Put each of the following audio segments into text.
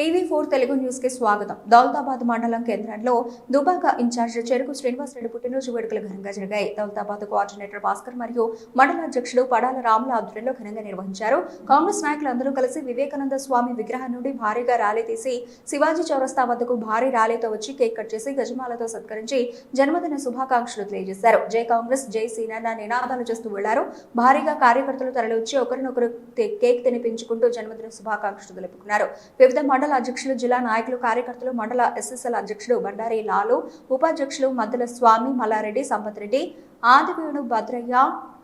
TV four Telugu న్యూస్కి స్వాగతం. దౌలతాబాద్ మండలం కేంద్రంలో దుబాక ఇన్ఛార్జ్ చెరుకు శ్రీనివాస్ రెడ్డి పుట్టినరోజు వేడుకలు ఘనంగా జరిగాయి. దౌలతాబాద్ కోఆర్డినేటర్ భాస్కర్ మరియు మండల అధ్యక్షుడు పడాల రాముల ఆధ్వర్యంలో ఘనంగా నిర్వహించారు. కాంగ్రెస్ నాయకులందరూ కలిసి వివేకానంద స్వామి విగ్రహం నుండి భారీగా ర్యాలీ తీసి శివాజీ చౌరస్తా వద్దకు భారీ ర్యాలీతో వచ్చి కేక్ కట్ చేసి గజమాలతో సత్కరించి జన్మదిన శుభాకాంక్షలు తెలియజేశారు. జై కాంగ్రెస్ జై సీనా నినాదాలు చేస్తూ వెళ్ళారు. భారీగా కార్యకర్తలు తరలివచ్చి ఒకరినొకరు కేక్ తినిపించుకుంటూ జన్మదిన శుభాకాంక్షలు తెలుపుకున్నారు. వివిధ మండల అధ్యక్షులు జిల్లా నాయకులు కార్యకర్తలు మండల ఎస్ఎస్ఎల్ అధ్యక్షుడు బండారి లాలు ఉపాధ్యక్షులు మద్దల స్వామి మల్లారెడ్డి సంపత్ రెడ్డి ఆదివేణు భద్రయ్య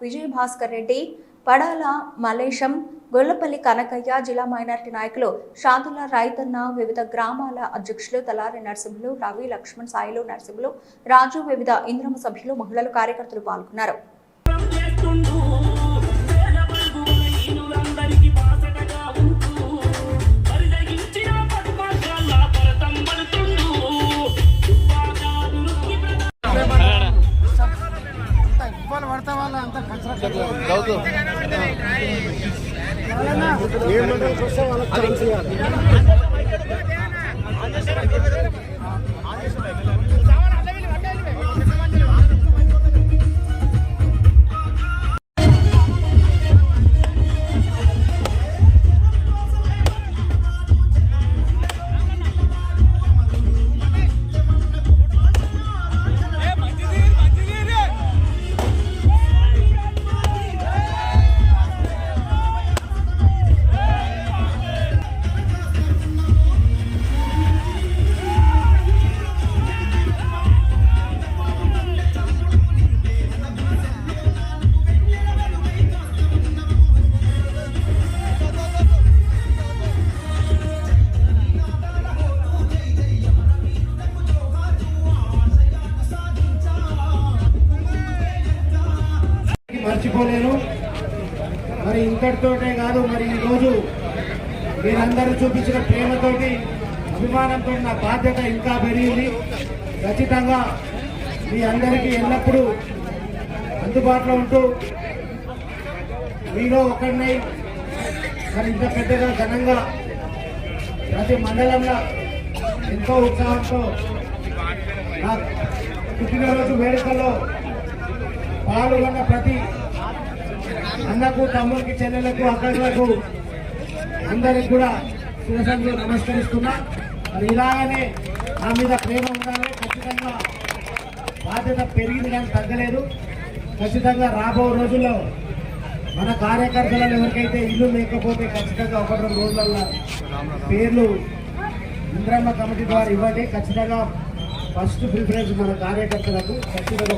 విజయ భాస్కర్ రెడ్డి పడాల మలేశం గొల్లపల్లి కనకయ్య జిల్లా మైనార్టీ నాయకులు శాంతుల రైతన్న వివిధ గ్రామాల అధ్యక్షులు తలారి నరసింహులు రవి లక్ష్మణ్ సాయిలు నరసింహులు రాజు వివిధ ఇంద్రమ సభ్యులు మహిళలు కార్యకర్తలు పాల్గొన్నారు. ఏ మండలికి వస్తే వాళ్ళకి మర్చిపోలేను. మరి ఇంతటితోటే కాదు మరి ఈరోజు మీరందరూ చూపించిన ప్రేమతోటి అభిమానంతో నా బాధ్యత ఇంకా పెరిగింది. ఖచ్చితంగా మీ అందరికీ ఎల్లప్పుడూ అందుబాటులో ఉంటూ మీలో ఒకరినై మరి ఇంత పెద్దగా ఘనంగా ప్రతి మండలంలో ఎంతో ఉత్సాహంతో నా పుట్టినరోజు వేడుకల్లో పాల్గొన్న ప్రతి అన్నకు తమ్ముడికి చెల్లెలకు అక్కలకు అందరికి కూడా శివసంలో నమస్కరిస్తున్నా. మరి ఇలాగనే నా మీద ప్రేమ ఉండాలి. ఖచ్చితంగా బాధ్యత పెరిగింది కానీ తగ్గలేదు. ఖచ్చితంగా రాబో రోజుల్లో మన కార్యకర్తలను ఎవరికైతే ఇల్లు లేకపోతే ఖచ్చితంగా ఒకటి రెండు రోజులలో పేర్లు ఇంద్రమ్మ కమిటీ ద్వారా ఇవ్వండి. ఖచ్చితంగా ఫస్ట్ ప్రిఫరెన్స్ మన కార్యకర్తలకు ఖచ్చితంగా